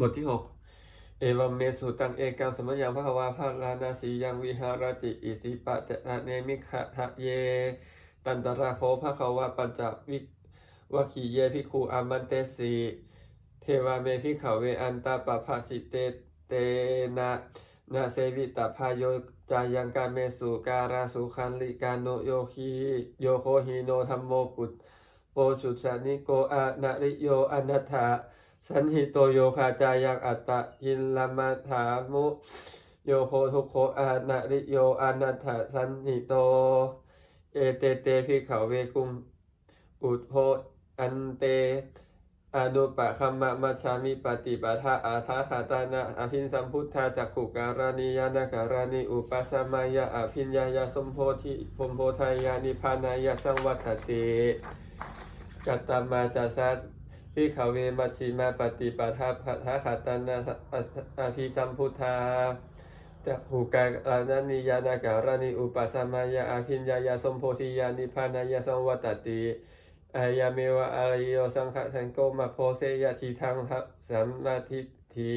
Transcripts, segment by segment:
บทที่หกเอวัมเมสุตังเอกังสมยังพระวาภาลานาสียังวิหารติอิสิปะเตนะเนมิขะทะเย ตันตราโคภะคะวะปัญจวิวะคีเยพิคูอามันเตสีเทวาเมพิขเวอันตาปะภาสิเตเตนะนาเซวิตาพายโยจายังการเมสุการาสุขันลิกาโนโยคีโยโคฮิโนธรรมโมปุตโปจุสานิโกอานาริโยอนัตถา สันหิโตโยคาจายังอัตตะยินลมาถามุโยโคทุโคอานาริโยอนัตถะสันหิโต เอเตเตพิเขเวกุม อุทโพอันเตอนุปะคัมมะมัชามิปฏิปทาอาทาขาตานะอภินสัมพุทธาจักขุการานิยานาการานิอุปสมายะอภิญญายาสมโพธิพมโพธายานิพานายะสังวัตติกัตตมาจัสสะ พิขเวมัชชิมาปฏิปทาพัทธขาตานะอภิสัมพุทธาจักหูการานานิยานาการานิอุปสมายาอาภิญญายาสมโพธิยานิพานายาสังวัตติอายาเมวะอารยโยสังขะสังโกมาโคเสยทีทังหะสัมมาทิฏฐิ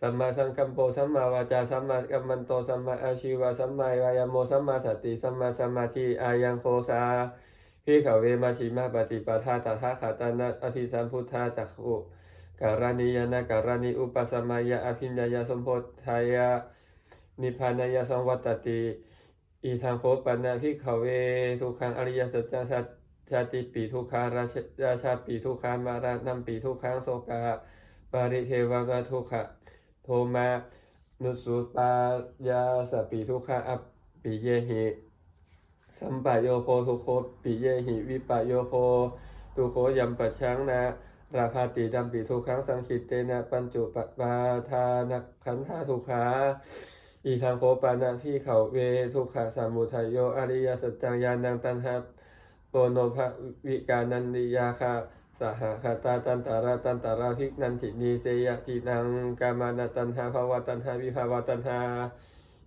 สัมมาสังกัมโปสัมมาวาจาสัมมากัมมันโตสัมมาอาชีวะสัมมาวายโมสัมมาสติสัมมาสมาธิอายังโคสา พิขเวมาชิมาปฏิปทาตถาคตานะอภิสัมพุทธาจักขุการานิยานาการานิอุปสมายาอภิญญายาสมโพธายานิพพานายสังวัตติอีทางโคปันนาพิขเวทุกขังอริยสัจจชาชาติปีทุกขาราชราชาปีทุกขามารานัมปีทุกขังโสกาปาริเทวมาทุกขะโทมานุสุปายาสปีทุกขาอัปปิเยหิ สัมปะโยโคทุโคปิเยหิวิปะโยโคตุโคยัมปะชังนะราภาติดัมปีทุกขังสังคิตเตนะปัญจุปปาทานักขันธาทุขาอีทางโคปานาพี่เขาเวทุกขะสามุทัยโยอริยสัจจังยานังตันหาโปโนภวิกานันติยาคาสหคาตาตันตาราตันตาราภิกนันทินีเสยตินังกามานาตันหาภาวะตันหาวิภาวะตันหา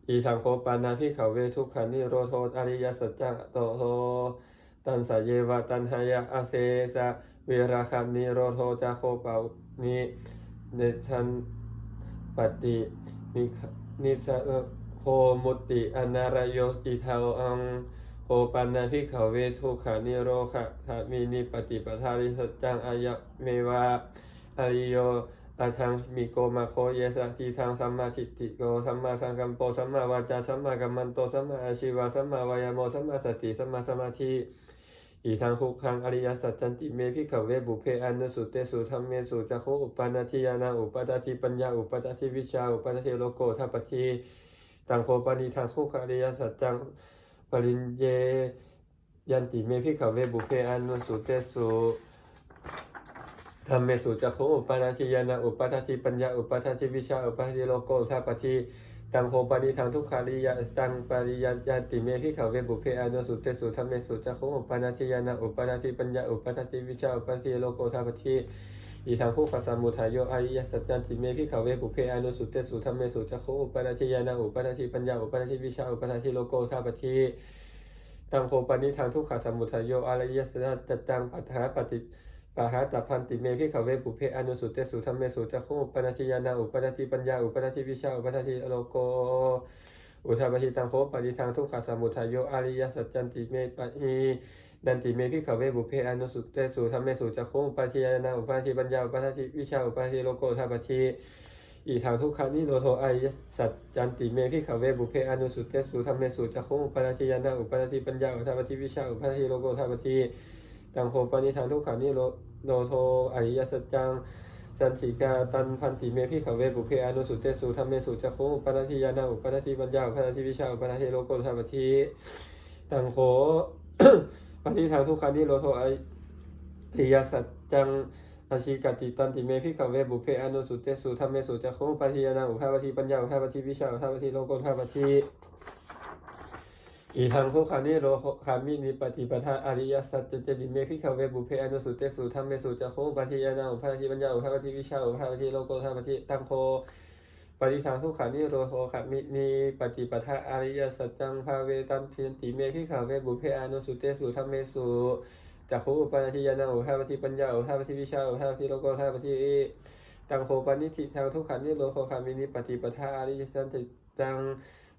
อีทางโคปานาพี่เขาเวทุกขานิโรโทอริยสัจจังโตโทตันสายเยวะตันหายะอาเซสะเวราคานิโรโทจาโคเปานิเนชันปฏินินิสะโคมุติอนารยโยอิทาวอังโคปันนาภิกขเวทุกขานิโรคะทามินิปฏิปทาริสัจจังอายะเมวะอริโย อาทังมิโกมาโคเยสะทีทางสัมมาทิฏฐิโกสัมมาสังกัมโปสัมมาวาจาสัมมากัมมันโตสัมมาอาชีวะสัมมาวายโมสัมมาสติสัมมาสมาธิอีทางคุกคังอริยสัจจันติเมพิขเวบุเพอนุสุเตสุธรรมเมสุจักโคอุปานาทิยานาอุปตติปัญญาอุปตติวิชาอุปตติโลโกทัปทีตังโคปานิทางคุกขอริยสัจจังปริญเยยันติเมพิขเวบุเพอนุสุเตสุ ธรรมเมสุจักโคอุปานาทิยานาอุปตติปัญญาอุปตติวิชาอุปตติโลโกทัปปทีตังโคปานิทางทุกขาริยาจังปาริยันยันติเมพิขาเวบุเพอนุสุเตสุธรรมเมสุจักโคอุปานาทิยานาอุปตติปัญญาอุปตติวิชาอุปตติโลโกทัปปทีอีทางคู่ขสามุทายโยอาริยสัจจันติเมพิขาเวบุเพอนุสุเตสุธรรมเมสุจักโคอุปานาทิยานาอุปตติปัญญาอุปตติวิชาอุปตติโลโกทัปปทีตังโคปานิทางทุกขาสมุทายโยอาริยสัจจันจังปัฏฐาปฏิ ปะหาตพันติเมพิขเวบุเพอนุสุตเตสุธรรมเมสุจักโคอุปนาทิยานาอุปตติปัญญาอุปตติวิชาอุปตติโลโกอุทาปฏิตังโคปฏิทางทุกขสมุทัยโยอริยสัจจันติเมปะหีดันติเมพิขเวบุเพอนุสุตเตสุธรรมเมสุจักโคอุปาทิยานาอุปาทิปัญญาอุปาทิวิชาอุปาทิโลโกทาปฏิอีทางทุกขานิโรโทอริยสัจจันติเมพิขเวบุเพอนุสุตเตสุธรรมเมสุจักโคอุปาทิยานาอุปาทิปัญญาอุปาทิวิชาอุปาทิโลโกทาปฏิ ตังโคปนิทางทุกขานิโรโนโทอริยสัจจังสันติกาตันพันติเมพิขเวบุเพอนุสุเตสุธรรมเมสุจักโคอุปาทิยานาอุปาทิปัญญาอุปาทิวิชาอุปาทิโลโกทาปฏิตังโคปฏิทางทุกขานิโรโทอริยสัจจังอาชิกติตันติเมพิขเวบุเพอนุสุเตสุธรรมเมสุจักโคอุปาทิยานาอุปาทิปัญญาอุปาทิวิชาอุปาทิโลโกทาปฏิ อีทางทุกขานิโรคามินิปฏิปทาอริยสัจเจติเมพิขเวบุเพอนุสุเตสุธรรมเมสุจักโคปาทิยานาอุปาทิปัญญาอุปาทิวิชาอุปาทิโลโกทาปฏิตังโคปฏิทางทุกขานิโรโทขมิมีปฏิปทาอริยสัจจังภาเวตัมเทียนติเมพิขาเวบุเพอนุสุเตสุธรรมเมสุจักขุอุปาทิยานาอุทาปฏิปัญญาอุทาปฏิวิชาอุทาปฏิโลโกทาปฏิตังโคปานิธิทางทุกขันนิโรโคคามินิปฏิปทาอริยสันติตัง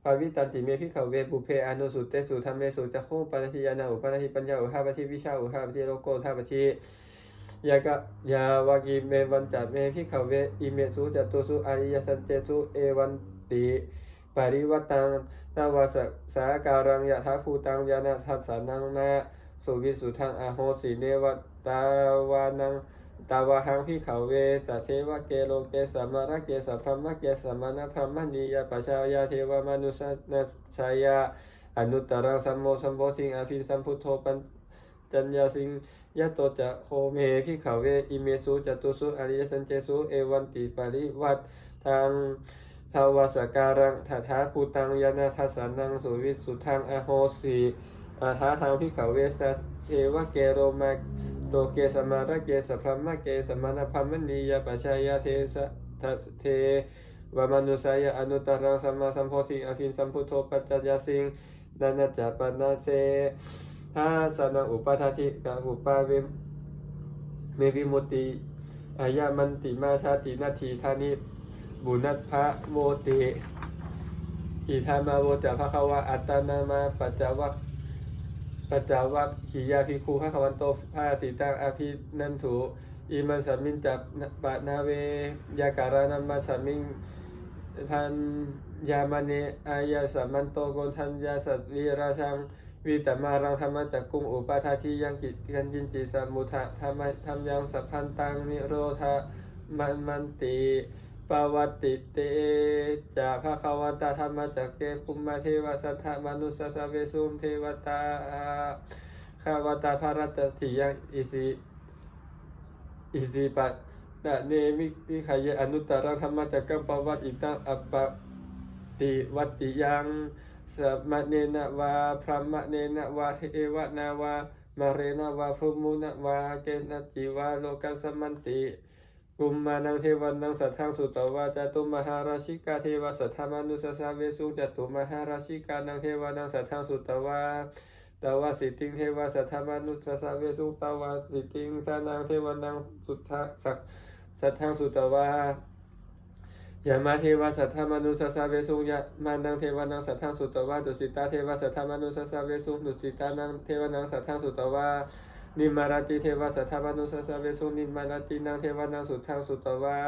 ภาวิตันติเมพิขเวปุเพอนุสุเตสุธรรมเมสุจักขุปัญญานาอุปัฏฐิปัญญาอุหาปฏิวิชาอุหาปฏิโลโกทาปฏิยากะยาวากิเมวันจัเมพิขเวอิเมสุจตุสุอริยสันเตสุเอวันติปริวัตังนาวาสสาการังยะทาภูตังยานาทัสสานังนาสุวิสุทังอาโหสีเนวตาวานัง ตาวาหังพิขาเวสัทเทวะเกโลเกสัมมาระเกสัพพมะเกสัมมานะพรมณียาปัชายาเทวมนุสนัชายาอนุตตรังสัมโมสัมโพธิงอภิสัมพุทโธปัญจัญญาสิงยะโตจะโคเมพิขาเวอิเมสุจตุสุอริยสันเจสุเอวันติปริวัตทางภาวสการังทัทาภูตังยานาทัสสานังสุวิสุทังอโหสีอาหาทางพิขาเวสัทเทวะเกโรมา โลเกสมาระเกสพรหมเกสมานาพัมมณียปัจชายาเทสทัสเทวามนุสายอนุตตรังสัมมาสัมโพธิอภินสัมพุทโธปัจจยสิงนานาจปนาเสหาสนาอุปาทาธิกะอุปาเวมเมวิมุติอายามันติมาชาตินาทีธานิบุนัทพระโมติอิธามาโวจะพระควาอัตตนามาปัจจวัค ปัจจาวัคขียาภิกขุขวันโตภาสีตังอาภินันถุอิมันสัมมินจับปะนาเวยาการานัมมาสัมมิงพันยามาเนอายาสัมมันโตโกนทันยาสัตวีราชังวิตมารังธรรมจักกุงอุปาทาทิยังกิจกันจินจิสมุทะธรรมธรรมยังสัพพันตังนิโรธามันมันติ ปวัตติเตจะภะคะวตาธรรมจักเกภุมมาเทวสัทธามนุสสะเวสุมเทวตาขาวตาภารตติยังอิสิอิสิปัตตะเนมิวิขายอนุตตรธรรมจักกัมปวัตอิตังอปติวัติยังสัมเนนะวาพรหมเนนะวาเทวนาวามาเรนะวาพรมุนะวาเกนะจิวาโลกัสสมันติ กุมมานังเทวันนังสัทธังสุตวาจตุมหาราชิกาเทวสัทธามานุสสาเวสุจตุมหาราชิกานังเทวานังสัทธังสุตวาตวาสิติงเทวสัทธามานุสสาเวสุตวาสิติงสานังเทวานังสุทธะสักสัทธังสุตวายามาเทวสัทธามนุสสาเวสุยะมานังเทวานังสัทธังสุตวาดุสิตาเทวสัทธามนุสสาเวสุดุสิตานังเทวานังสัทธังสุตวา นิมาราติเทวสัทธามนุสสะเวสุนิมาราตินางเทวานังสุทังสุตวา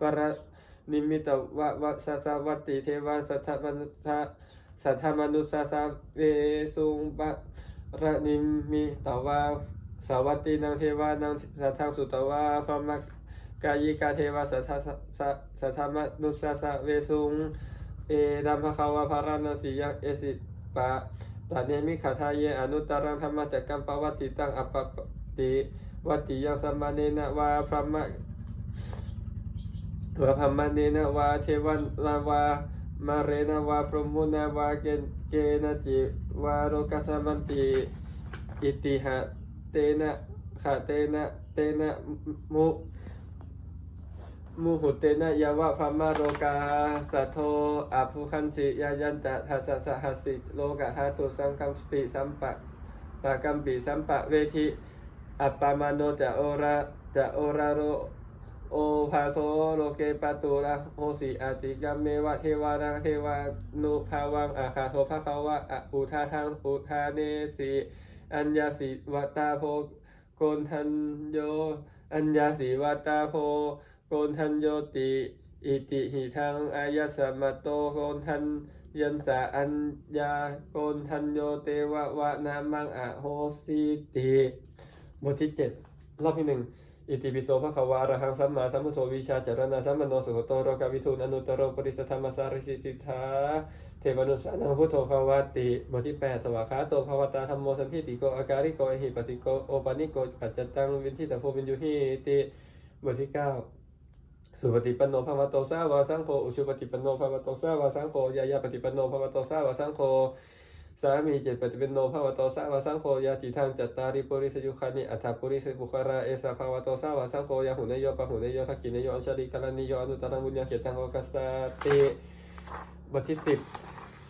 ปรนิมิตวะวะสัสสวัตติเทวสัทธามนุสะสัทธามนุสสะเวสุงปรนิมิตวาสาวัตตินางเทวานังสัทธังสุตวาฟรรมกายิกาเทวสัทธาสัทธามนุสสะเวสุงเอดัมภควาภารานาสียังเอสิปะ ตาเนมิขาทาเยอนุตตรังธรรมจักกัมปวัติตังอปปติวัติยังสัมมาเนนะวาพรหมะวาพรหมเนนะวาเทวันวาวามาเรนะวาพรหมุนะวาเกณเกนะจิวาโรกัสมันติอิติหะเตนะขะเตนะเตนะมุ มุหุเตนะยาวะพมะโรกาสัทโทอาภุคันจิยายันจะทัสสะสหัสิโลกะหาตุสังคัมสปิสัมปะปะกัมปิสัมปะเวทิอัปปามาโนจะโอระจะโอระโรโอภาโสโลเกปตุระโหสีอาติกัมเมวะเทวานังเทวานุภาวังอาคาโทภะคะวะอุทาทังอุทาเนสีอัญญาสิวัตตาโพโกนทันโยอัญญาสิวัตตาโพ โกนทันโยติ อิติหิทังอายสมะโตโกนทันยันสาอัญญาโกนทันโยเตวะวะนามังอะโหสิติบทที่เจ็ดรอบที่หนึ่งอิติปิโสภควะอะระหังสัมมาสัมพุทโธวิชาจารณะสัมมโนสุขโตโรกาวิทูนอนุตโรปริสธรรมสาริสิสิทธาเทวานุสานังพุทโธภวะติบทที่แปดสวากขาโตภาวตาธรรมโมสันทิติโกอาการิโกอหิปัสสิโกโอปานิโกปัจจตังวินทิตาโพวินยุหิติบทที่เก้า สุปฏิปันโนภาวะโตสาวาสังโฆอุชุปฏิปันโนภาวะโตสาวาสังโฆยายาปฏิปันโนภาวะโตสาวาสังโฆสามีเจตปฏิปันโนภาวะโตสาวาสังโฆยาติทางจัตตาริปุริสยุคานิอัฏฐปุริสบุคาราเอสาภาวะโตสาวาสังโฆยาหุเนโยปะหุเนโยสักขิเนโยอัญชลิกาลนิโยอนุตตรังบุญญาเขตังโอกัสสติบทที่สิบ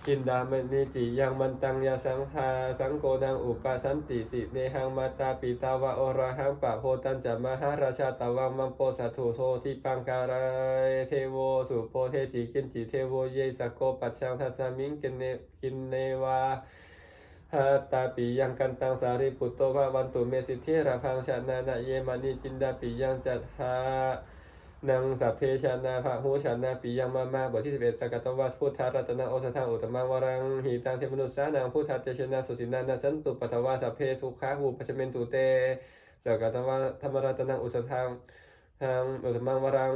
จินดามณีติยังมันตังยาสังทาสังโกนังอุปสันติสิเนหังมาตาปิตาวะโอระหังปะโพตันจะมหาราชาตวังมัมโปสัตุโสทิปังการายเทโวสุโพเทจิกินจิเทโวเยสกโกปัจชังทัสมิงกินเนกินเนวาหาตาปิยังกันตังสารีปุตโตภะวันตุเมสิทธิราพังชานานาเยมานิจินดาปิยังจัตหา นังสัพเพชานาภะหูชานาปิยังมามาบทที่สิบเอ็ดสกัตวัสพุทธารัตนาโอสถาอุตมังวรังหิตังเทมนุสสานังพุทธาเตชนะสุสินานาสันตุปัทวาสัพเพทุกขาหูปัจจเมนตุเตสกัตวะธรรมรัตนังอุสทังหังอุตมังวรัง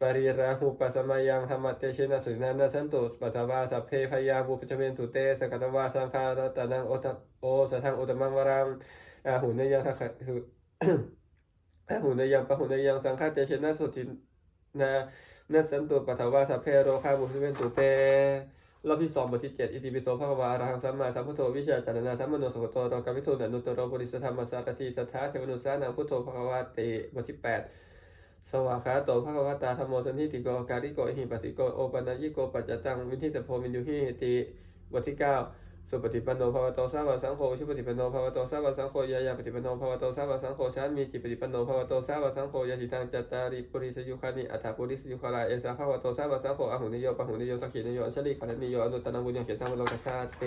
ปริราหุปัสมายังธรรมเตชินะสุนันสันตุปัตวาสัพเพพยาภูปจเมนตุเตสกัตวาสังฆารตนังโอตโอสทังอุตมังวรังอาหุนยังทักหุ อหุนยังปะหุนยังสังฆาเตชนะสุจินานัสสันตุปัทวาสัพเพโรคาภูปจเมนตุเตรอบที่สองบทที่เจ็ดอิติปิโสภควาอรหังสัมมาสัมพุทโธวิชาจารณาสัมมโนสุขโตโรกาวิทูอนุตตโรบริสธรรมสารติสัทธาเทวนุสานังพุทโธภควาติบทที่แปดสวากขาโตภควตาธรรมโมสันทิติโกการิโกหิปัสสิโกโอปัญญิโกปัจจตังวินิตโพมินยุหิติบทที่เก้า สุปฏิปันโนภาวโตสาวกสังโฆชุปฏิปันโนภาวโตสาวกสังโฆยายาปฏิปันโนภาวโตสาวกสังโฆชามีจิปฏิปันโนภาวโตสาวกสังโฆยาติตังจัตตาริปุริสยุคานิอัฏฐปุริสยุคาลาเอสาภาวโตสาวกสังโฆอหุนิโยปหุนิโยสักขินิโยอัญชลิกัลนิโยอนุตตนังบุญยังเขตังวโลกัสสาเต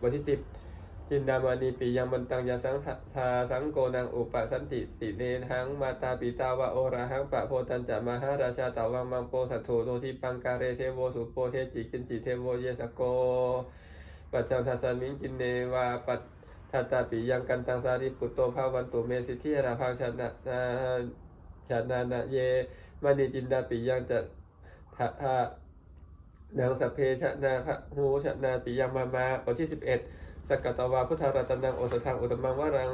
บทที่สิบจินดามานีปิยังมันตังยาสังทาสังโกนังอุปสันติสิเนหังมาตาปิตาวะโอระหังปะโพตันจะมหาราชาตาวังมังโปสัตโธโททิปังกาเรเทโวสุโปเทจิกินจิเทโวเยสโก ปัจจังทัสสมิงกินเนวาปัตทัตตาปิยังกันตังสาริปุตโตภาวันตุเมสิทธิราพังชนะนาชนะนาเยมณีจินดาปิยังจะทะทะนางสัพเพชนะพระหูชนะปิยังมามาบทที่สิบเอ็ด สกกตวาพุทธารัตนังโอสถังอุตมังวรัง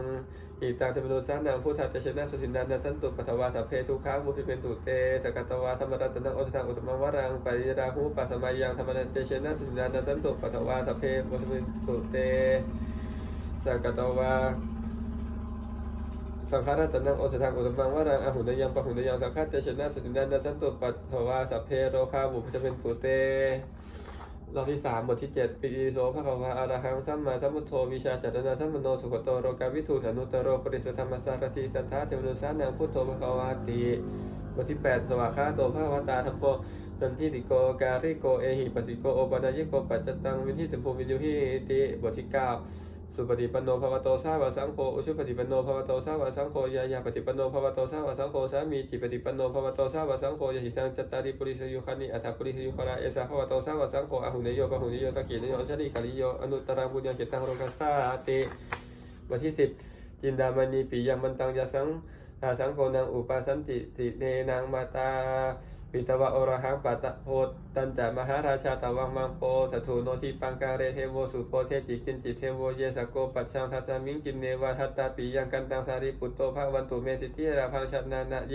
อิตังเทมนุสานังพุทธาเตชนะสุสินันนัสันตุปัทวาสัพเพทุขามุทิเป็นตุเตสกกตวาธรรมรัตนังโอสถังอุตมังวรังปริยดาหูปัสมายังธรรมนันเตชนะสุสินันนัสันตุปัทวาสัพเพมุทิเป็นตุเตสกกตวาสังฆารัตนังโอสถังอุตมังวรังอหุนยังปะหุนยังสังฆาเตชนะสุสินันนัสันตุปัทวาสัพเพโรคาบุพจะเป็นตุเต รอบที่สามบทที่เจ็ดปิติโสภะคะวะอารหังสัมมาสัมพุทโธวิชาจัตนาสัมมโนสุขโตโรกาวิทูอนุตโรปริสธรรมสารสีสันทาเทวนุสานังพุทโธภะคะวะติบทที่แปดสวากขาโตภะคะวตาธรรมโปสันทิติโกการิโกเอหิปัสสิโกโอปนายโกปัจจตังวินทิตภูมิยุหิติบทที่เก้า สุปฏิปันโนภวโตสาวสังโฆอุชุปฏิปันโนภวโตสาวสังโฆยายาปฏิปันโนภวโตสาวสังโฆสามีจิปฏิปันโนภวโตสาวสังโฆยหิตังจัตตาริปุริสยุคานิอัฏฐปุริสยุคาราเอสาภวโตสาวสังโฆอหุเนโยปหุเนโยสักขีนโยอัญชลิกาลิโยอนุตตรังบุญญาเขตังโรกัสสาติบทที่สิบจินดามณีปิยังมันตังยาสังอาสังโฆนังอุปาสันติสิเนนางมาตา ปิตวะโอระหังปัตโพตันจะมหาราชาตวังมังโปสัตถุโนทิปังการเรเทโวสุโปเทจิกินจิเทโวเยสโกปัจชังทัสมิงกินเนวาทัตตาปิยังกันตังสาริปุตโตภาวันตุเมสิทธิราพังชนานะเย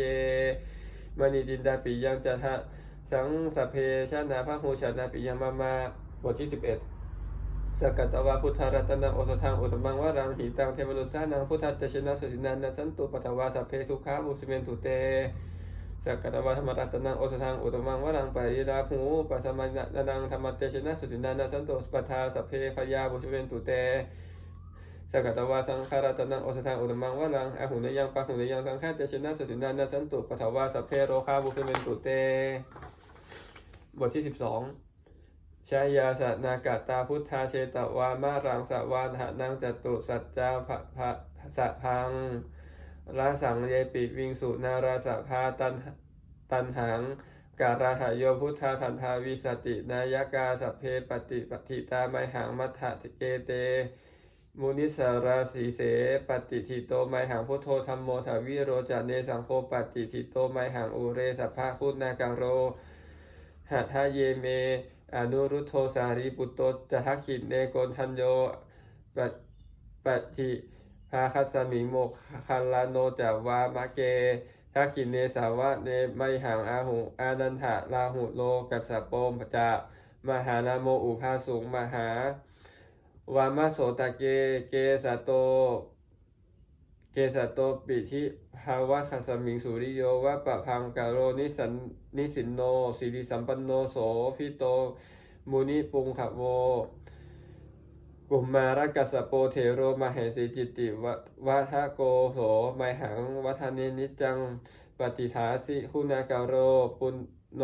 มณีจินดาปิยังจะทะสังสเพชนาภาหูชนาปิยังมามาบทที่สิบเอ็ดสกกัตวาพุทธารัตนังโอสถังอุตมังวรังหิตังเทวนุสานังพุทธัตชนะสุสินันนัสสันตุปัทวาสัพเพทุขามุสเมนตุเต สกกัตวาธรรมรัตนังโอสถังอุตมังวรังปริยดาหูปัสมานังธรรมเตชนะสุสินันนัสสันตุปัทาสัพเพพยามุสเมนตุเตสกกัตวาสังฆารัตนังโอสถังอุตมังวรังอหุนยังปะหุนยังสังฆาเตชนะสุสินันนัสสันตุปัทวาสัพเพโรคามุสเมนตุเต บทที่สิบสองชายาสนากาตาพุทธาเชตวามารังสวานหานังจตุสัจจาภะภะสะพัง ราสังเยปิวิงสุนาราสะพาตันตันหังการาหายโยพุทธาทันทาวิสติ นายกาสัพเพปฏิปฏิตาไมหังมัทธะเอเต มุนิสาราสีเส ปฏิทิโตไมหังพุทโธธรรมโมทาวิโรจาเนสังโฆปฏิทิโตไมหังอุเรสัพพะคุณาการโรหัทาเยเม อนุรุโธสารีปุตโตจะทักขินเนโกนทันโยปะปฏิ ภาคัสสมิงโมคัลลาโนจาวามะเกทักขินเนสาวะเนไมหังอาหุอานันทะลาหุโลกัสโปมจะมหานาโมอุภาสุงมหาวามาโสตะเกเกสะโต เกสะโตปิทิภาวะคัสสมิงสุริโยวะปะพังกาโรนิสันนิสินโนสิริสัมปันโนโสพิโตมุนิปุงขโว กุมมารกัสสโปเทโรมาเหสีจิติวะวะทะโกโสไมหังวัฒเนนิจจังปฏิทาสิคุณากาโรปุณโน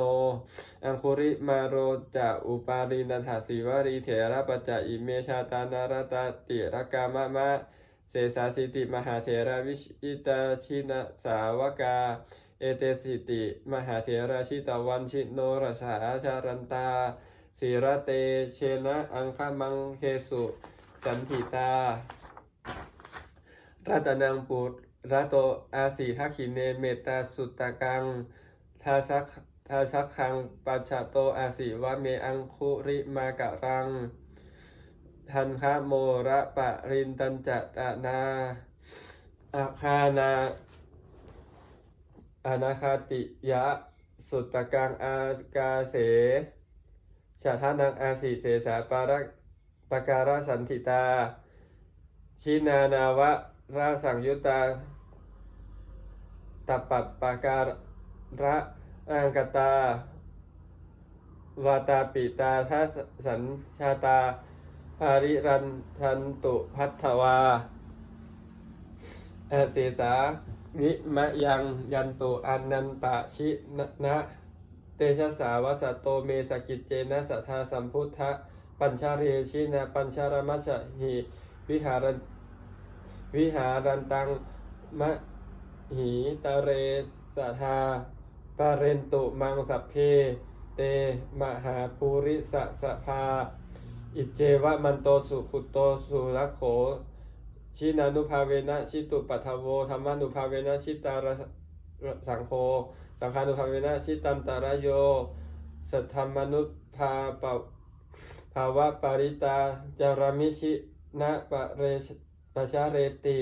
อังคุริมาโรจะอุปารินันทศิวรีเถระปัจจอิเมชาตานารตาติรกามะมะเสสาสิติมหาเถระวิชิตาชินสาวกา เอเตสิติ มหาเถระชิตวันชิโนรสาชารันตา สีระเตเชนะอังคามังเคสุสันติตารัตนังปุระโตอาสีทักขิเนเมตตาสุตตะกังทาสักทาชักคังปัจฉโตอาสีวะเมอังคุริมากะรัง ทันคะโมระปะรินตันจตนาอาคานาอนาคาติยะ สุตตะกังอากาเส ชาทานังอาสีเสสาปาระปการะสันติตา ชินานาวะราสังยุตตาตัปปปาการะอังกตาวาตาปิตาทัสสัญชาตาภาริรันทันตุพัทธวาอาเสสาวิมะยังยันตุอนันตชินะ เตชะสาวัสสโตเมสกิจเจนะสัทธาสัมพุทธะปัญชาเรชินะปัญชารมัชหิวิหารันวิหารันตังมะหิตะเรสัทธาปาเรนตุมังสัพเพ เตมหาภูริสสภา อิเจวะมันโตสุขุโตสุรโขชินานุภาเวนะชิตุปัทโวธรรมานุภาเวนะชิตารสังโฆ สังฆานุภาเวนะชิตันตารโย สัทธรรมนุภาปภาวะปาริตาจารมิชินะปะเรปะชาเรติ